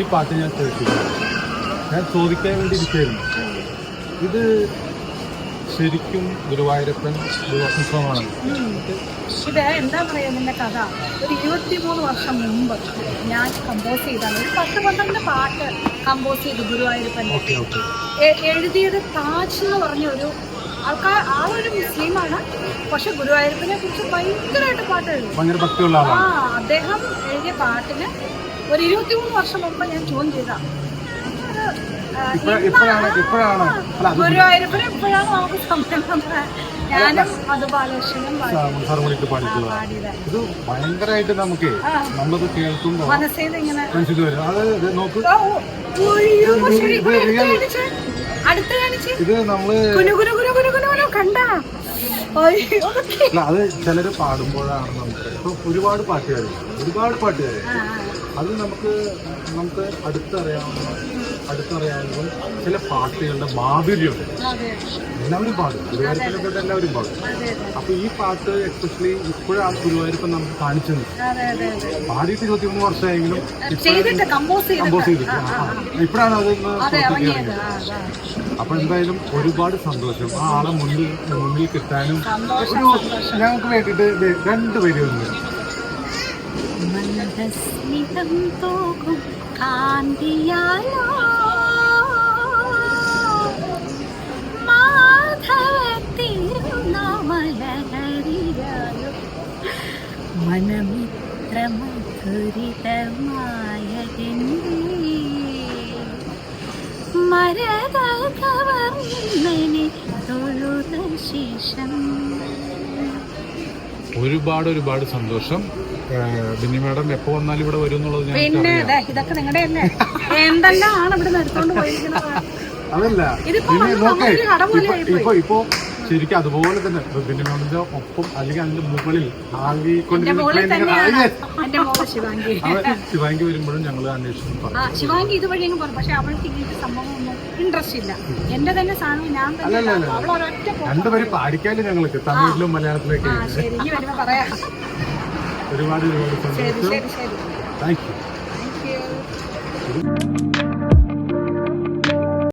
ഈ പാട്ട് ഞാൻ കേട്ടില്ല ഞാൻ ചോദിക്കാൻ വേണ്ടി ഇരിക്കുന്നു ഇത് ശരിക്കും ഗുരുവായൂരപ്പൻ ദിവസമാണ്. ഇത് എന്താ പറയുക നിന്റെ കഥ? ഒരു ഇരുപത്തിമൂന്ന് വർഷം മുമ്പ് ഞാൻ കമ്പോസ് ചെയ്താണ് ഒരു പത്ത് പന്ത്രണ്ട് പാട്ട് കമ്പോസ് ചെയ്തു ഗുരുവായൂരപ്പൻ. എഴുതിയത് താജ് എന്ന് പറഞ്ഞ ഒരു ആൾക്കാർ ആളൊരു മുസ്ലിമാണ്. പക്ഷെ ഗുരുവായൂരപ്പനെ കുറിച്ച് ഭയങ്കരമായിട്ട് പാട്ട് എഴുതും. ആ അദ്ദേഹം എഴുതിയ പാട്ടിന് ഒരു ഇരുപത്തിമൂന്ന് വർഷം മുമ്പ് ഞാൻ ജോയിൻ ചെയ്ത ഇപ്പഴ- ഇപ്പോഴാണ് ഇപ്പോഴാണ് അല്ല അത് ഗുരുവായൂരപ്പനെ ഇപ്പോഴാണ് നമുക്ക് സമയം തന്നത്. ഞാനും അത് ബാലകൃഷ്ണനും ഇത് ഭയങ്കരമായിട്ട് നമുക്ക്. നമ്മളത് കേൾക്കുമ്പോൾ മനസ്സിൽ ഇങ്ങനെ അത് നോക്ക് അടുത്ത് കാണിച്ചേ. ഇത് നമ്മൾ കണ്ട. അല്ല അത് ചിലര് പാടുമ്പോഴാണ് നമുക്ക്. ഇപ്പൊ ഒരുപാട് പാട്ടുകാർ ഒരുപാട് പാട്ടുകാർ ആ, അത് നമുക്ക് നമുക്ക് അടുത്തറിയാവുന്ന അടുത്തറിയാവുന്ന ചില പാട്ടുകളുടെ മാധുര്യമുണ്ട്. അതെ. എല്ലാവരും പാടും. ഗുരുവായൂരത്തിലൊക്കെ എല്ലാവരും പാടും. അപ്പൊ ഈ പാട്ട് എക്സ്പെഷ്യലി ഇപ്പോഴാണ് ഗുരുവായൂരപ്പൻ നമുക്ക് കാണിച്ചത് പാടിയിട്ട് ഇരുപത്തി മൂന്ന് ഇരുപത്തിമൂന്ന് വർഷമായെങ്കിലും കമ്പോസ് ചെയ്തിട്ട്. ഇപ്പോഴാണ് അതെ അപ്പൊ എന്തായാലും ഒരുപാട് സന്തോഷം. ആ ആളെ മുന്നിൽ മുന്നിൽ കിട്ടാനും ഒരു ഞങ്ങൾക്ക് വേണ്ടിയിട്ട് രണ്ടു രണ്ടുപേരും ഒന്ന് മനമിത്രമധുരിതമായ കാന്തിയാലോ തൊഴുത ശേഷം. ഒരുപാട് ഒരുപാട് സന്തോഷം. ബിന്നി മാഡം എപ്പോ വന്നാലും ഇവിടെ വരും എന്നുള്ളത് ഞാൻ പിന്നെ ദേ, ഇതൊക്കെ നിങ്ങളുടെ അല്ലേ? എന്തെല്ലാം ആണ് ഇവിടെ എടുത്തോണ്ട് പോയിരിക്കുന്നത്? അതല്ല ഇതിപ്പോ ബിന്നി വന്ന് നോക്കേ നമുക്കൊരു കട പോലെ ഇപ്പൊ ഇപ്പൊ ഇപ്പൊ ശരിക്കും അതുപോലെ തന്നെ ബിന്നി ഒപ്പം അല്ലെങ്കിൽ അതിന്റെ മുകളിൽ ആകെ ആകിക്കൊണ്ടിരുന്ന തന്നെയാണ്. എന്റെ മോൾ ശിവാങ്കി. വരുമ്പോഴും ഞങ്ങൾ ശിവാങ്കി ആ ഇതുവഴി അങ്ങ് പറഞ്ഞു പക്ഷെ അവൾക്ക് ഇങ്ങനത്തെ സംഭവം ഒന്നും ഇൻട്രസ്റ്റ് ഇല്ല എന്റെ തന്നെ സാധനം ഞാൻ തന്നെ അല്ലല്ല, അല്ല. അവൾ ഒരൊറ്റ പോ- രണ്ടുപേരും പാടിക്കാലും ഞങ്ങൾക്ക്. തമിഴിലും മലയാളത്തിലേക്ക് ആ ശരി. ഇനി വരുമ്പോ പറയാം. ഒരുപാട് ഒരുപാട് ശരി ശരി ശരി. Thank you thank you